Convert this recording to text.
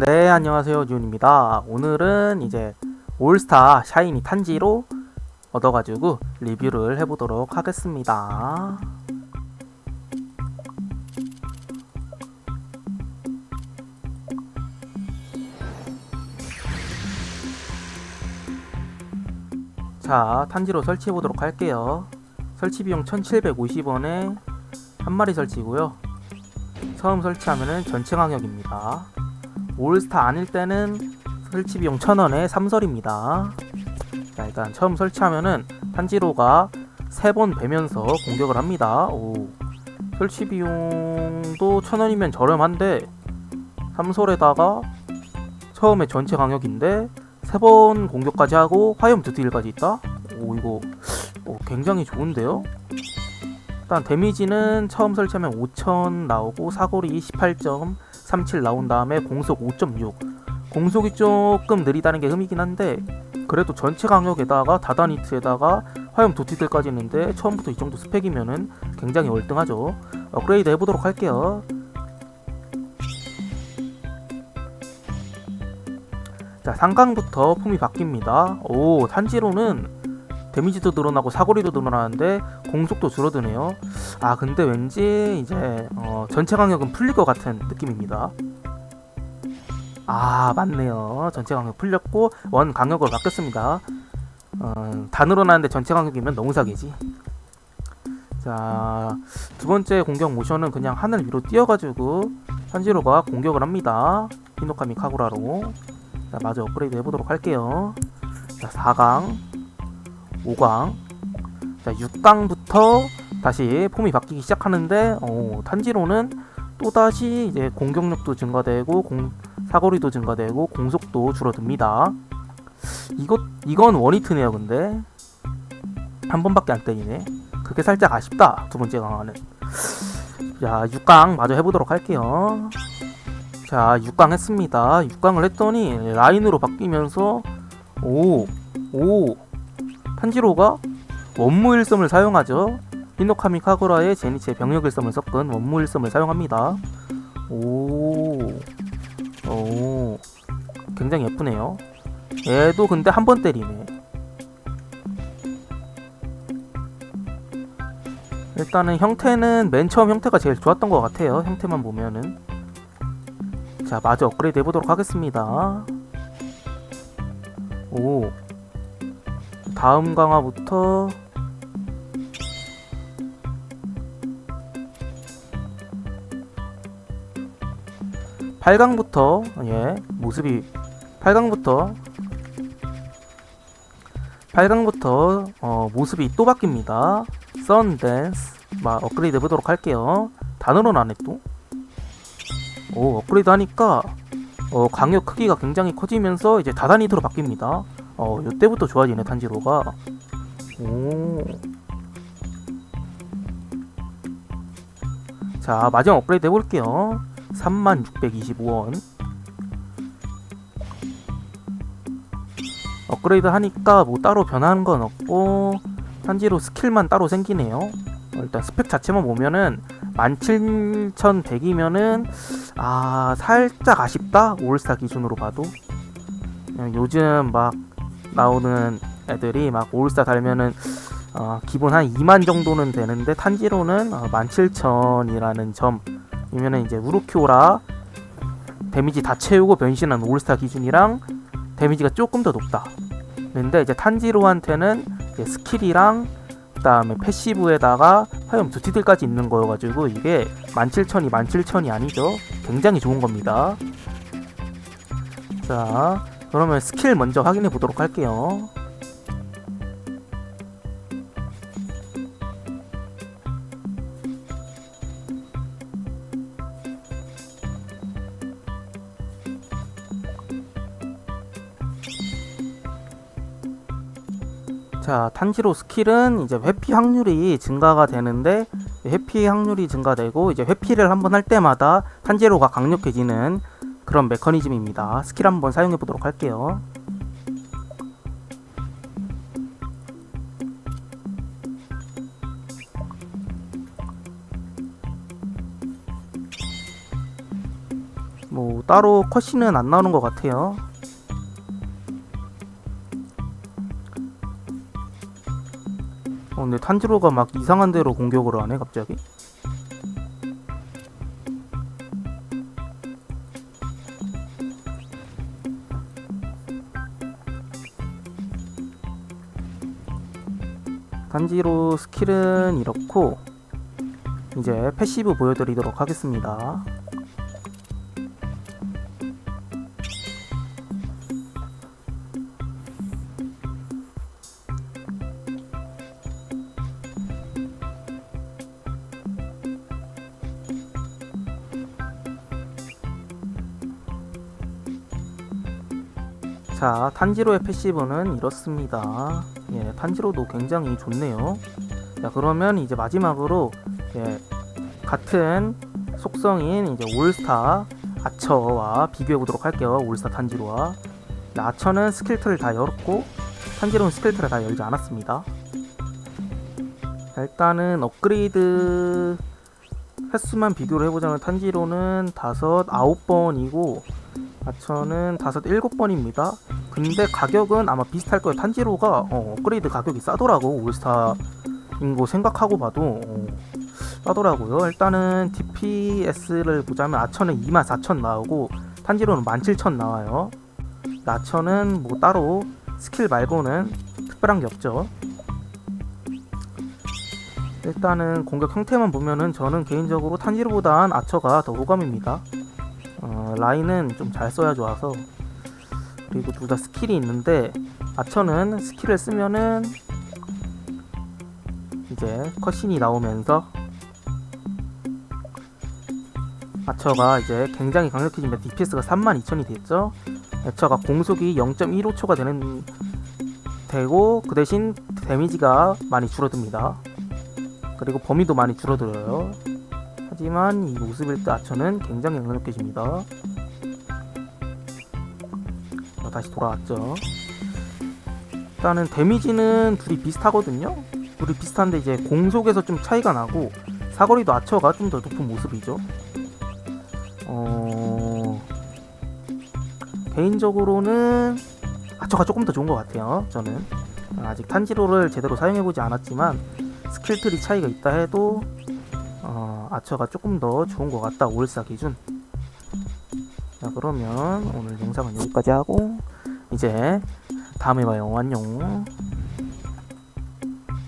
네, 안녕하세요. 윤입니다. 오늘은 이제 올스타 샤이니 탄지로 얻어가지고 리뷰를 해보도록 하겠습니다. 자, 탄지로 설치해보도록 할게요. 설치 비용 1750원에 한 마리 설치고요. 처음 설치하면은 전체 강력입니다. 올스타 아닐 때는 설치 비용 1000원에 3설입니다. 자, 일단 처음 설치하면은 탄지로가 3번 베면서 공격을 합니다. 오. 설치 비용도 1000원이면 저렴한데 3설에다가 처음에 전체 강력인데 3번 공격까지 하고 화염 두 딜까지 있다? 오, 이거 오, 굉장히 좋은데요? 일단 데미지는 처음 설치하면 5000 나오고 사거리 18.37 나온 다음에 공속 5.6 공속이 조금 느리다는 게 흠이긴 한데 그래도 전체 강력에다가 다다니트에다가 화염 도티들까지 있는데 처음부터 이 정도 스펙이면은 굉장히 월등하죠. 업그레이드 해보도록 할게요. 자 상강부터 폼이 바뀝니다. 오 탄지로는 데미지도 늘어나고 사거리도 늘어나는데 공속도 줄어드네요. 아 근데 왠지 이제 어, 전체 강력은 풀릴 것 같은 느낌입니다. 아 맞네요. 전체 강력 풀렸고 원 강력으로 바뀌었습니다. 어, 다 늘어나는데 전체 강력이면 너무 사기지. 자 두 번째 공격 모션은 그냥 하늘 위로 뛰어가지고 산지로가 공격을 합니다. 히노카미 카구라로. 자 마저 업그레이드 해보도록 할게요. 자 4강 5강. 자 6강부터 다시 폼이 바뀌기 시작하는데 어, 탄지로는 또다시 이제 공격력도 증가되고 공, 사거리도 증가되고 공속도 줄어듭니다. 이것 이건 원히트네요 근데. 한 번밖에 안 때리네. 그게 살짝 아쉽다 두 번째 강화는. 자 6강 마저 해보도록 할게요. 자 6강 했습니다. 6강을 했더니 라인으로 바뀌면서 오 오, 탄지로가 원무 일섬을 사용하죠. 히노카미 카구라의 제니체 병력 일섬을 섞은 원무 일섬을 사용합니다. 오, 오, 굉장히 예쁘네요. 얘도 근데 한 번 때리네. 일단은 형태는 맨 처음 형태가 제일 좋았던 것 같아요. 형태만 보면은. 자, 마저 업그레이드 해보도록 하겠습니다. 오, 다음 강화부터 팔강부터예 모습이 8강부터 8강부터 어, 모습이 또 바뀝니다. 썬댄스 막 업그레이드 해보도록 할게요. 다 늘어나네 또. 오 업그레이드 하니까 어, 강력 크기가 굉장히 커지면서 이제 다단히드로 바뀝니다. 어, 요때부터 좋아지네, 탄지로가. 오. 자, 마지막 업그레이드 해볼게요. 3625원. 업그레이드 하니까 뭐 따로 변하는 건 없고, 탄지로 스킬만 따로 생기네요. 어, 일단 스펙 자체만 보면은 17100이면은 아 살짝 아쉽다 올스타 기준으로 봐도 어, 요즘 막 나오는 애들이 막 올스타 달면은 어, 기본 한 2만 정도는 되는데 탄지로는 어, 17,000이라는 점이면은 이제 우르키오라 데미지 다 채우고 변신한 올스타 기준이랑 데미지가 조금 더 높다. 근데 이제 탄지로한테는 이제 스킬이랑 그다음에 패시브에다가 화염 두티들까지 있는 거여가지고 이게 17,000이 17,000이 아니죠. 굉장히 좋은 겁니다. 자, 그러면 스킬 먼저 확인해 보도록 할게요. 자, 탄지로 스킬은 이제 회피 확률이 증가가 되는데 회피 확률이 증가되고 이제 회피를 한번 할 때마다 탄지로가 강력해지는 그런 메커니즘입니다. 스킬 한번 사용해 보도록 할게요. 뭐 따로 컷신은 안 나오는 것 같아요. 어, 근데 탄지로가 막 이상한 대로 공격을 하네 갑자기. 단지로 스킬은 이렇고 이제 패시브 보여드리도록 하겠습니다. 자, 탄지로의 패시브는 이렇습니다. 예, 탄지로도 굉장히 좋네요. 자, 그러면 이제 마지막으로 예, 같은 속성인 이제 올스타 아처와 비교해 보도록 할게요. 올스타 탄지로와 네, 아처는 스킬트를 다 열었고 탄지로는 스킬트를 다 열지 않았습니다. 자, 일단은 업그레이드 횟수만 비교를 해보자면 탄지로는 다섯 아홉 번이고 아처는 다섯 일곱 번입니다. 근데 가격은 아마 비슷할 거예요. 탄지로가 어, 업그레이드 가격이 싸더라고 올스타인 거 생각하고 봐도 어, 싸더라고요. 일단은 DPS를 보자면 아처는 24,000 나오고 탄지로는 17,000 나와요. 아처는 뭐 따로 스킬 말고는 특별한 게 없죠. 일단은 공격 형태만 보면은 저는 개인적으로 탄지로보단 아처가 더 호감입니다. 어, 라인은 좀 잘 써야 좋아서 그리고 둘 다 스킬이 있는데 아처는 스킬을 쓰면은 이제 컷신이 나오면서 아처가 이제 굉장히 강력해지면 DPS가 32,000이 됐죠. 아처가 공속이 0.15초가 되는 되고 그 대신 데미지가 많이 줄어듭니다. 그리고 범위도 많이 줄어들어요. 하지만 이 모습일 때 아처는 굉장히 강력해집니다. 자, 다시 돌아왔죠. 일단은 데미지는 둘이 비슷하거든요. 둘이 비슷한데 이제 공속에서 좀 차이가 나고 사거리도 아처가 좀 더 높은 모습이죠. 어... 개인적으로는 아처가 조금 더 좋은 것 같아요. 저는 아직 탄지로를 제대로 사용해보지 않았지만 스킬 트리 차이가 있다 해도 어, 아처가 조금 더 좋은 것 같다 올사 기준. 자 그러면 오늘 영상은 여기까지 하고 이제 다음에 봐요 안녕.